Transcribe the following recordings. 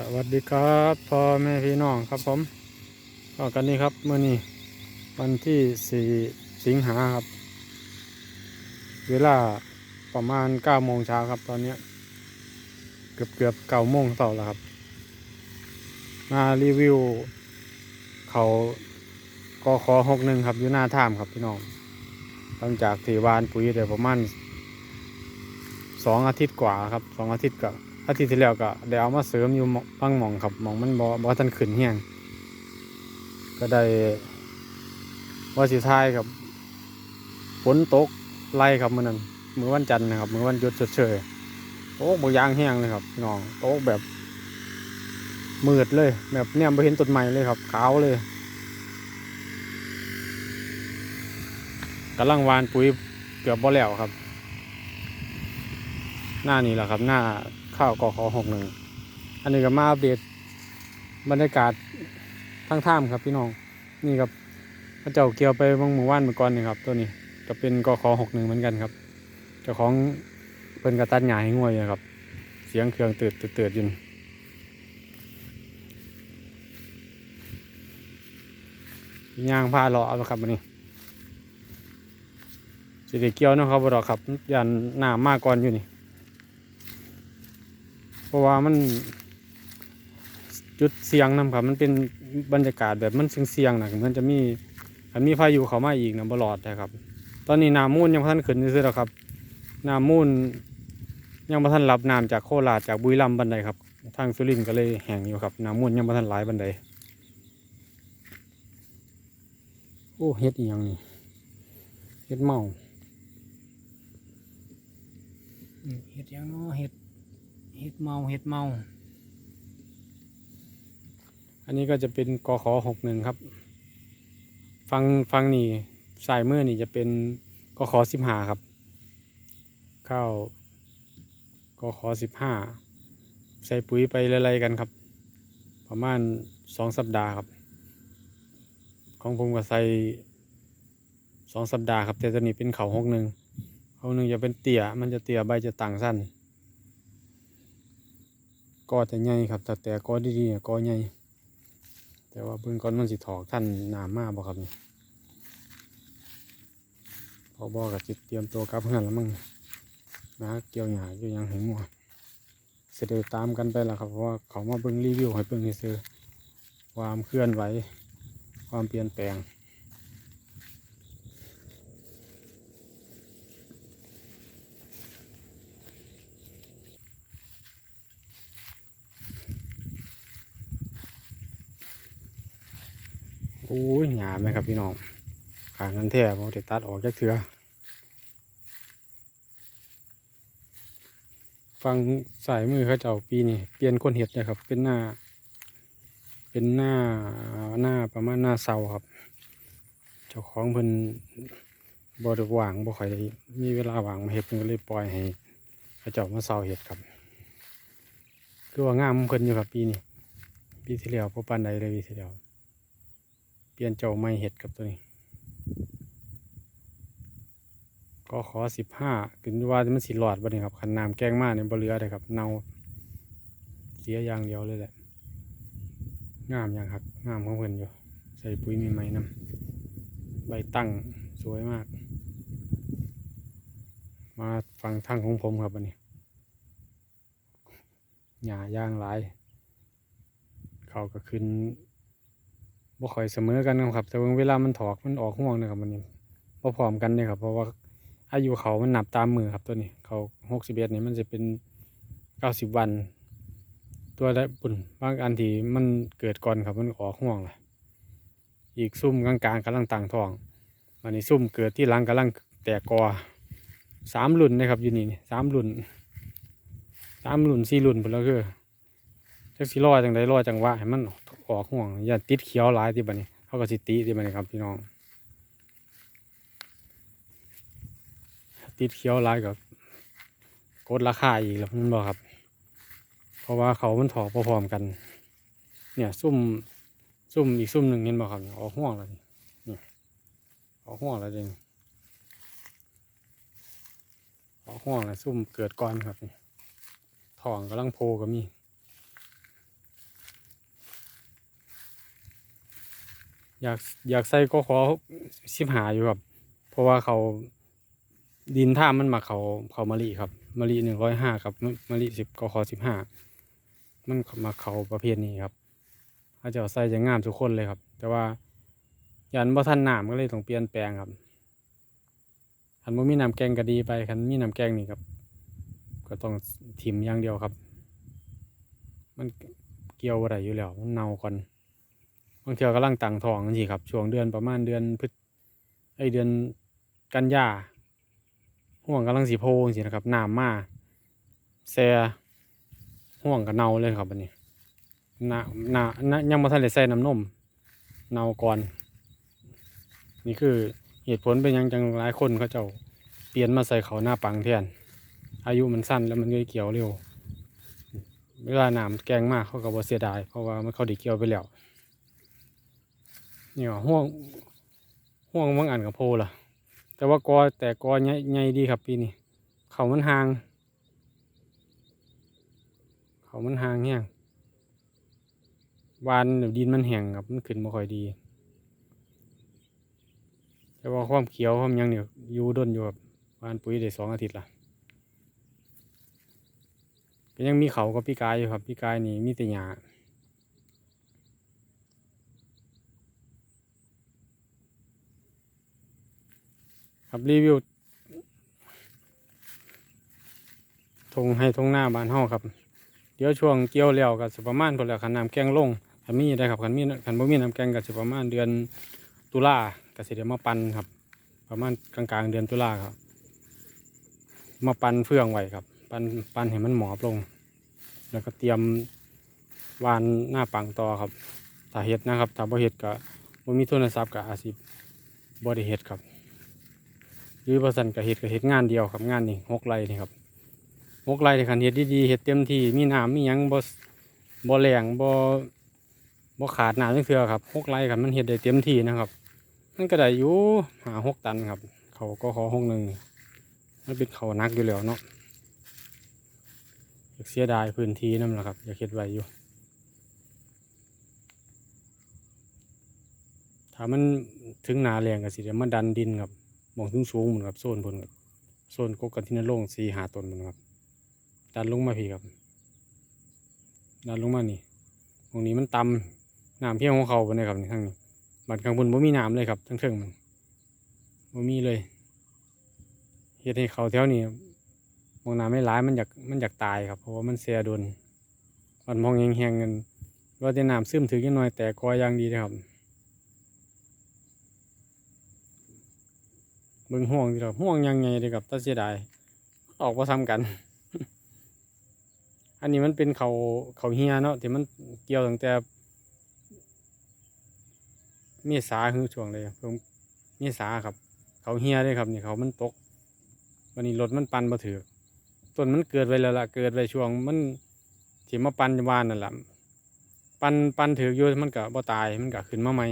สวัสดีครับพ่อแม่พี่น้องครับผมก็กันนี้ครับเมื่อนี้วันที่สี่สิงหาครับ เวลาประมาณเก้าโมงเช้าครับตอนเนี้เกือบเกือบเก้าโมงต่อแล้วครับ มารีวิว เขากอขอหกหนึ่งครับอยู่หน้าถ้ำครับพี่น้องหลังจากที่วานปุ๋ยเดี๋ยวประมาณสองอาทิตย์กว่าครับสองอาทิตย์กับ อาทิตย์ที่แล้วก็ได้เอามาเสริมอยู่หม้องบางหมองครับหมองมันบ่บ่ทันขึ้นเฮียงก็ได้ว่าสิทายครับฝนตกไล่ครับมื้อนั้นมื้อวันจันทร์นะครับมื้อวันหยุดเชยโต๊ะบ่ยางแห้งเลยครับน้องโต๊ะแบบมืดเลย แบบเนี่ยบ่เห็นต้นไม้เลยครับขาวเลยกำลังวานปุ๋ยเกือบบ่แล้วครับ หน้านี้แหละครับ หน้า ข้าวกอขอหกหนึ่งอันนี้ก็มาอัปเดตบรรยากาศทั้งท่ามครับพี่น้องนี่ครับพระเจ้าเกี่ยวไปบางหมู่บ้านเมื่อก่อนนี่ครับ ตัวนี้จะเป็นกอขอหกหนึ่งเหมือนกันครับเจ้าของเพิ่นกระตัดหญ้าให้งวยอยู่ครับ เสียงเครื่องตืดตืดตืดอยินย่างผ้าเลาะเอาครับวันนี้สิเดเกี่ยวนะครับบ่ดอกครับยันหน้ามากก่อนอยู่นี่ ราะว่ามันจุดเสียงนำครับ มันเป็นบรรยากาศแบบมันเสียงๆนะมันจะมีมันมีพายุเข้ามาอีกนะบลอดนะครับ ตอนนี้น้ำมูลยังพันขึ้นซื่อๆหรอกครับน้ำมูลยังพันรับน้ำจากโคราชจากบุรีรัมย์บันไดครับ ทางสุรินทร์ก็เลยแห้งอยู่ครับน้ำมูลยังพันไหลบันไดโอ้เฮ็ดอีหยังนี่เฮ็ดเมาเฮ็ดยังเนาะเฮ็ด เห็ดเมาเห็ดเมา อันนี้ก็จะเป็นกขอหกหนึ่งครับ ฟังฟังนี่สายมือนี่จะเป็นกขอสิบห้าครับ เข้ากขอสิบห้าใส่ปุ๋ยไปอะไรกันครับ ประมาณสองสัปดาห์ครับ ของผมก็ใส่สองสัปดาห์ครับ แต่ตัวนี้เป็นเขาหกหนึ่งเขาหนึ่งจะเป็นเตี่ยมันจะเตี่ยใบจะต่างสั้น ก็จะใหญ่ครับแต่แต่ก็ดีๆเนี่ยก็ใหญ่แต่ว่าเบื้องก้อนมันสิถอกท่านหนามมากบ่ครับนี่พอบอกกับจิตเตรียมตัวกลับเพื่อนแล้วมึงนะเกี่ยวหยาอยู่ยังหงหัวเสด็จตามกันไปแล้วครับเพราะว่าเขามาเบิ่งรีวิวให้เบิ่งซื้อความเคลื่อนไหว ความเปลี่ยนแปลง โอ้ยหยาบไหมครับพี่น้องขางนั้นแท้ผมจะตัดออกจากเถือฟังสายมือเขาเจ้าปีนี่เปลี่ยนคนเห็ดเลยครับ เป็นหน้า เป็นหน้าหน้าประมาณหน้าเสาครับ เจ้าของเพิ่นบริว่างบ่ค่อยได้มีเวลาว่างมาเห็ดเพิ่นก็เลยปล่อยให้เขาเจ้ามาเสาเห็ดครับ คือว่างามเพิ่นอยู่ครับปีนี้ปีที่แล้วพอปานใดเลยปีที่แล้ว เปลี่ยนเจ้าไม่เห็ดกับตัวนี้ ก็ขอสิบห้าถึงว่ามันสิหลอดบ่เนี่ยครับขันน้ำแกงมากเนี่ยบ่เหลือเลยครับเนาเสียอย่างเดียวเลยแหละงามอย่างครับงามของเพิ่อนอยู่ ใส่ปุ๋ยมีไหมน้ำใบตั้งสวยมาก มาฟังทางของผมครับวันนี้หญ้าย่างหลาย เขาก็ขึ้น บ่ค่อยเสมอกันนะครับ แต่เวลามันถอกมันออกห่วงนะครับมันนี่พอพร้อมกันเนี่ยครับ เพราะว่าอายุเขามันนับตามมือครับตัวนี้ เขาหกสิบเอ็ดนี่มันจะเป็นเก้าสิบวัน ตัวได้ปุ่นบางอันที่มันเกิดก่อนครับมันออกห่วงเลยอีกซุ่มกลางๆกำลังต่างทองวันนี้ซุ่มเกิดที่หลังกำลังแตกกอสามรุ่นนะครับอยู่นี่สามรุ่นสามรุ่นสี่รุ่นหมดแล้วคือ จักสิรอยจังไดรอยจังหวะให้มันออกห่วงอย่าติดเขียวหลายที่บัดนี้เขาก็สิติที่บัดนี้ครับพี่น้อง ติดเขียวหลายกับกดราคาอีกแล้วมันบอกครับ เพราะว่าเขามันถอกพร้อมกัน เนี่ยซุ่มซุ่มอีกซุ่มหนึ่งเห็นบ่ครับออกห่วงแล้วนี่ออกห่วงแล้วเองออกห่วงแล้วซุ่มเกิดก่อนครับนี่ทองกำลังโพก็มี อยากอยากใส่ก็ขอสิบหาอยู่ครับ เพราะว่าเขาดินท่ามันมาเขาเขามะลิครับมะลิหนึ่งร้อยห้าครับมะมลิสิบก็ขอสิบห้ามันมาเขาประเภทนี้ครับเขาจะใส่จะงามทุกคนเลยครับ แต่ว่ายันบ่ทันน้ำก็เลยต้องเปลี่ยนแปลงครับคันบ่มีน้ำแกงก็ดีไปคันมีน้ำแกงนี่ครับ ก็ต้องทิมอย่างเดียวครับ มันเกี่ยวอะไรอยู่แล้วมันเน่าก่อน บางเทีกำลังตั้งทองนี่ครับช่วงเดือนประมาณเดือนพฤศไอเดือนกันยาห่วงกำลังสีโพงสินะครับน้ำมาแซ่ห่วงกับเน่าเลยครับอันนี้น้าน้านายังมาทันได้ใส่น้ำนมเน่าก่อน นี่คือเหตุผลเป็นยังจังหลายคนเขาเจ้าเปลี่ยนมาใส่เขาหน้าปังแทนอายุมันสั้นแล้วมันก็เกี่ยวเร็วเวลาน้ำแกงมากเขาก็บ่เสียดายเพราะว่ามันเขาไดีเกี่ยวไปแล้ว นี่ว่าห่วงห่วงบางอันกับโพล่ะ แต่ว่ากอแต่กอใหญ่ใหญ่ดีครับปีนี้เขามันห่าง เขามันห่างแห้งวานเดี๋ยวดินมันแห้งครับมันขึ้นมาค่อยดี แต่ว่าความเขียวความยังเนี่ยอยู่ด้นอยู่ครับวานปุ๋ยได้สองอาทิตย์ละก็ยังมีเขากับพี่กายอยู่ครับพี่กายนี่มีแต่หญ้า ครับรีวิวทงให้ทงหน้าบ้านเฮาครับ เดี๋ยวช่วงเกี่ยวแล้วก็สิประมาณพอแล้วขันน้ำแกงลงขันมีได้ครับขันมีขันบ่มีน้ำแกงก็สิประมาณเดือนตุลาก็สิเดี๋ยวมาปั่นครับ ประมาณกลางๆเดือนตุลาครับ มาปั่นเฟื่องไว้ครับ ปั่นปั่นให้มันหมอบลง แล้วก็เตรียมวานหน้าปังต่อครับถ้าเห็ดนะครับถ้าบ่เห็ดก็บ่มีโทรศัพท์ก็อาจสิบ่ได้เห็ดครับ หรือบ่ซั่นก็เห็ดก็เห็ดงานเดียวครับงานนี้หกไร่นี่ครับหกไร่นี่คันเห็ดดีๆเห็ดเต็มที่มีน้ำมียังบ่บ่แรงบ่บ่ขาดน้ำจังเทื่อครับหกไร่ครับมันเห็ดได้เต็มที่นะครับมันก็ได้อยู่หาหกตันครับ เขาก็ขอหกหนึ่งมันเป็นเขานักอยู่แล้วเนาะอยากเสียดายพื้นที่นั่นแหละครับอยากเห็ดไว้อยู่ถ้ามันถึงหนาแรงก็สิเดี๋ยวมันดันดินครับ มองถึงสูงเหมือนกับโซนบนครับโซนกกกันที่นโล่งสีหาต้นมันครับดันลงมาพี่ครับดันลงมานี่ตรงนี้มันต่ำน้ำเพียงของเขาไปเลยครับนี่ข้างนี้บัดข้างบนไม่มีน้ำเลยครับทั้งเทิงมันไม่มีเลยเฮ็ดให้เขาแถวนี้มองน้ำไม่ร้ายมันอยากมันอยากตายครับ เพราะว่ามันเสียดนมันมองแหงๆกันว่าแต่น้ำซึมถึงยังน้อยแต่กออย่างดีนะครับ เบิ่งห่วงดีครับห่วงยังไงดีครับตัดเสียดายออกมาทำกัน อันนี้มันเป็นเขาเขาเฮียเนาะที่มันเกี่ยวตั้งแต่เมษาคือช่วงเลยผมเมษาครับ เขาเฮียเลยครับนี่เขามันตก วันนี้รถมันปันมาถือต้นมันเกิดไว้แล้วล่ะเกิดไว้ช่วงมันที่มาปันวานนั่นแหละปันปันถืออยู่มันก็บ่ตายมันก็ขึ้นมาใหม่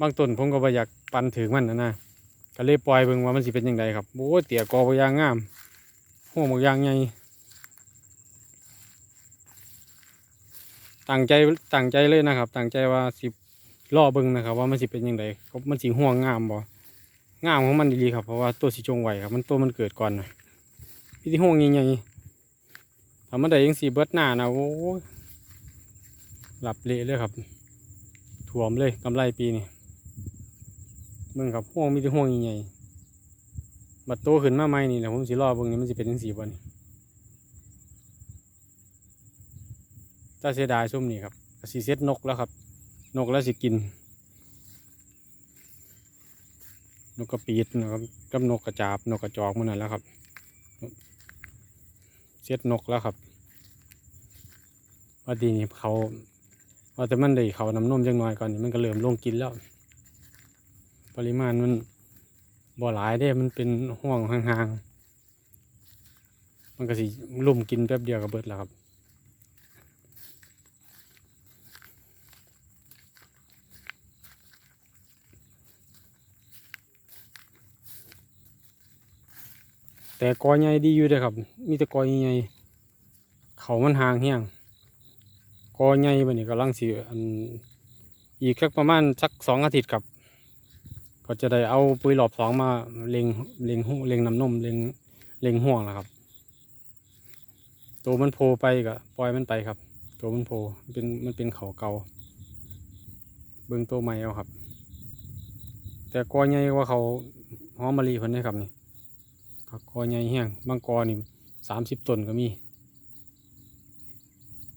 บางต้นผมก็บ่อยากปันถือมันนะนะ ก็เลยปล่อยเบิ่งว่ามันสิเป็นยังไงครับโอ้เตี่ยกอบยางงามหัวหมกยางใหญ่ตั้งใจตั้งใจเลยนะครับตั้งใจว่าสิล่อเบิ่งนะครับ ว่ามันสิเป็นยังไงมันสิห่วงงามบ่งามของมันดีๆครับเพราะว่าตัวสิจงไหวครับ มันตัวมันเกิดก่อนนะพี่ที่ห้องยังไงทำมันได้ยังสีเบิดหน้านะโอ้หลับเละเลยครับถ่วมเลยกำไรปีนี้ เบิ่งครับห้องมีที่ห้องยังไงบัดโตขึ้นมาใหม่นี่แหละผมสิรอเบิ่งนี่มันจะเป็นยังสีบ่นี่ถ้าเสียดายส้มนี่ครับสีเซ็ตนกแล้วครับ นกแล้วสิกิน นกกระปีดนะครับกับนกกระจาบ นกกระจอกมันนั่นแล้วครับเช็ดนกแล้วครับว่าดีนี่เขาว่าแต่มันได้เขาน้ำนมจังน้อยก่อนนี่มันก็เริ่มลงกินแล้ว ปริมาณมันบ่หลายเด้มันเป็นห่วงห่างๆ มันก็สิลุ่มกินแป๊บเดียวก็เบิดแล้วครับแต่กอใหญ่ดีอยู่เลยครับ มีแต่กอใหญ่เขามันห่างเฮี้ยงกอใหญ่บันนี้กำลังสิอันอีกสักประมาณสักสองอาทิตย์ครับ ก็จะได้เอาปุ๋ยหลอบสองมาเล็งเล็งหเล็งน้ำนมเล็งเล็งห่วงแล้วครับ ตัวมันโผล่ไปก็ปล่อยมันไปครับ ตัวมันโผล่เป็นมันเป็นเขาเก่าเบิ่งตัวใหม่เอาครับ แต่กอใหญ่กว่าเขาหอมมะลิเพิ่นนี่ครับนี่ก็กอใหญ่แห้งบางกอนี่สามสิบต้นก็มี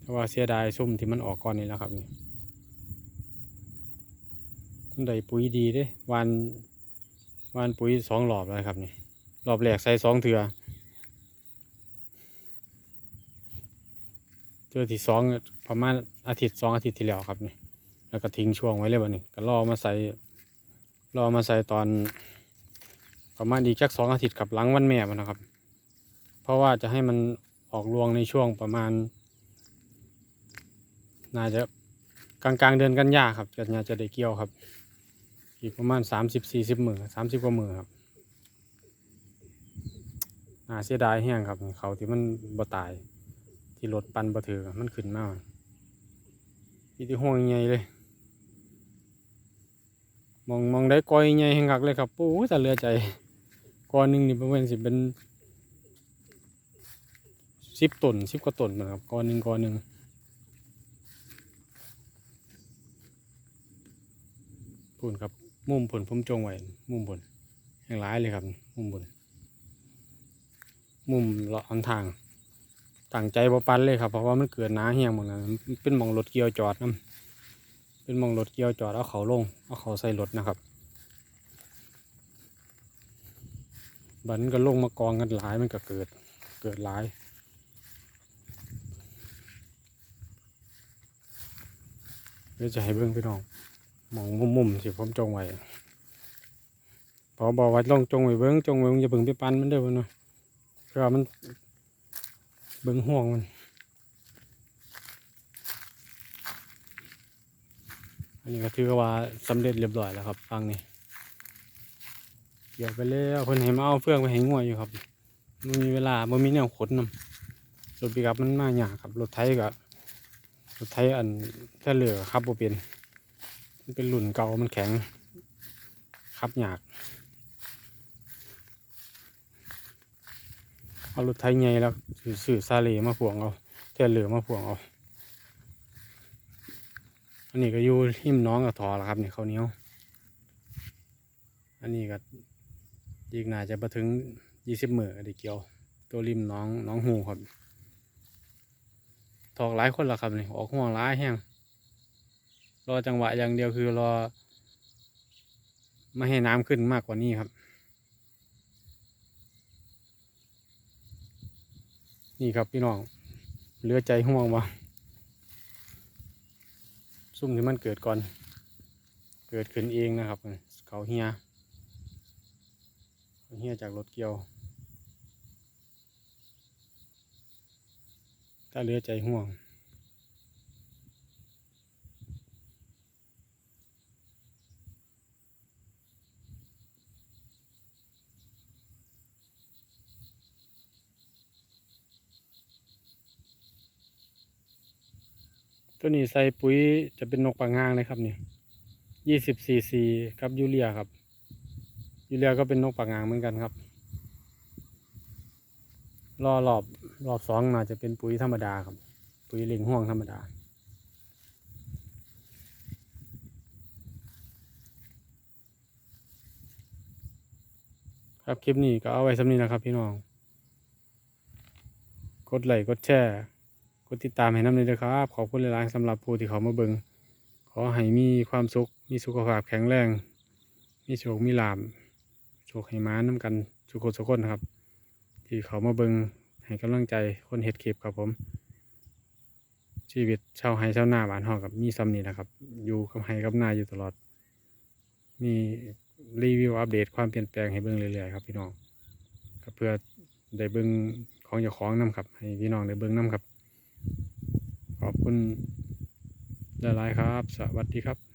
แต่ว่าเสียดายซุ่มที่มันออกก่อนนี่แล้วครับนี่ ได้ปุ๋ยดีเด้วานวานปุ๋ยสองรอบแล้วครับนี่รอบแรกใส่สองเถื่อเทื่อที่สองประมาณอาทิตย์สองอาทิตย์ที่แล้วครับนี่แล้วก็ทิ้งช่วงไว้เลยวันนี้ก็รอมาใส่รอมาใส่ตอน ประมาณอีกแค่สองอาทิตย์กับหลังวันแม่มันนะครับ เพราะว่าจะให้มันออกรวงในช่วงประมาณ น่าจะกลางกลางๆเดือนกันยาครับจะน่าจะได้เกี่ยวครับ อีกประมาณสามสิบสี่สิบหมือสามสิบกว่าหมือครับน่าเสียดายแห้งครับ เขาที่มันบ่ตาย ที่รถปันบ่ถือมันขึ้นมากอีที่ห้องใหญ่เลย มองมองได้กอยใหญ่แห่งคักเลยครับปู้แต่เหลือใจกอหนึ่งนี่ประมาณสิเป็นสิบตนสิบกว่าตนนะครับกอหนึ่งกอหนึ่งพูนครับ มุมผลผมจงไว้มุมบนแห่งร้ายเลยครับ มุมบนมุมเลาะอันทางตั้งใจบ่ปันเลยครับเพราะว่ามันเกิดหนาเหี่ยงหมดแล้วมันเป็นมองรถเกียวจอดนํเป็นมองรถเกียวจอดเอาเขาลงเอาเขาใส่รถนะครับบันก็ลงมากองกันหลายมันก็เกิดเกิดหลายเดี๋ยวจะให้เบิ่งพี่น้อง มองมุมๆสิผมจงไว้พอบอกว่าลองจงไว้เบิ่งจงไว้มึงอย่าเบิ่งไปปันมันเด้อเนเนาะเพราะว่ามันเบิ่งห่วงมัน อันนี้ก็ถือว่าสำเร็จเรียบร้อยแล้วครับฟังนี่เกี่ยวไปแล้วเพิ่นให้มาเอาเฟืองไปให้งัวอยู่ครับมันมีเวลาบ่มีแนวขนนำรถปิกับมันมายากครับรถไถก็รถไถอันแค่เหลือครับบ่เป็น มันเป็นรุ่นเก่ามันแข็งขับยากเอารถไถใหญ่แล้วซื้อซาเลมาพ่วงเอาแค่เหลือมาพ่วงเอาอันนี้ก็อยู่หิมน้องกับทอแล้วครับเนี่ยเขาเนี้ยวอันนี้ก็อีกน่าจะมาถึงยี่สิบมือก็ได้เกียว ตัวริมน้องน้องหูครับ ทอกหลายคนแล้วครับเนี่ยออกห่วงร้ายแห้ง รอจังหวะอย่างเดียวคือรอ ไม่ให้น้ำขึ้นมากกว่านี้ครับ นี่ครับพี่น้องเหลือใจห่วงวะซุ่มที่มันเกิดก่อน เกิดขึ้นเองนะครับ เขาเฮียเขาเฮียจากรถเกี่ยว ถ้าเหลือใจห่วง ตัวนี้ใส่ปุ๋ยจะเป็นนกปางงางเลยครับนี่ยี่สิบซีซีกับยูเรียครับ ยูเรียก็เป็นนกปางงางเหมือนกันครับ รอรอบรอบสองน่าจะเป็นปุ๋ยธรรมดาครับ ปุ๋ยเลิงห่วงธรรมดาครับคลิปนี้ก็เอาไว้สำนี้นะครับพี่น้อง กดไลค์กดแชร์ กดติดตามให้น้ำเลยนะครับ ขอบคุณหลายๆสำหรับผู้ที่เขามาเบิงขอให้มีความสุข มีสุขภาพแข็งแรง มีโชค มีลาภโชคให้ม้าน้ำกันสุขสุขคนครับ ที่เขามาเบิงให้กำลังใจคนเห็ดคลิปครับผม ชีวิตชาวไฮชาวนาบ้านหอกับมีซ้ำนี่นะครับ อยู่กับไฮกับนาอยู่ตลอด มีรีวิวอัปเดตความเปลี่ยนแปลงให้เบิ่งเรื่อยๆครับพี่น้องก็เพื่อได้เบิ่งของเจ้าของนํครับ ให้พี่น้องได้เบิ่งนํครับ คุณหลายๆครับ สวัสดีครับ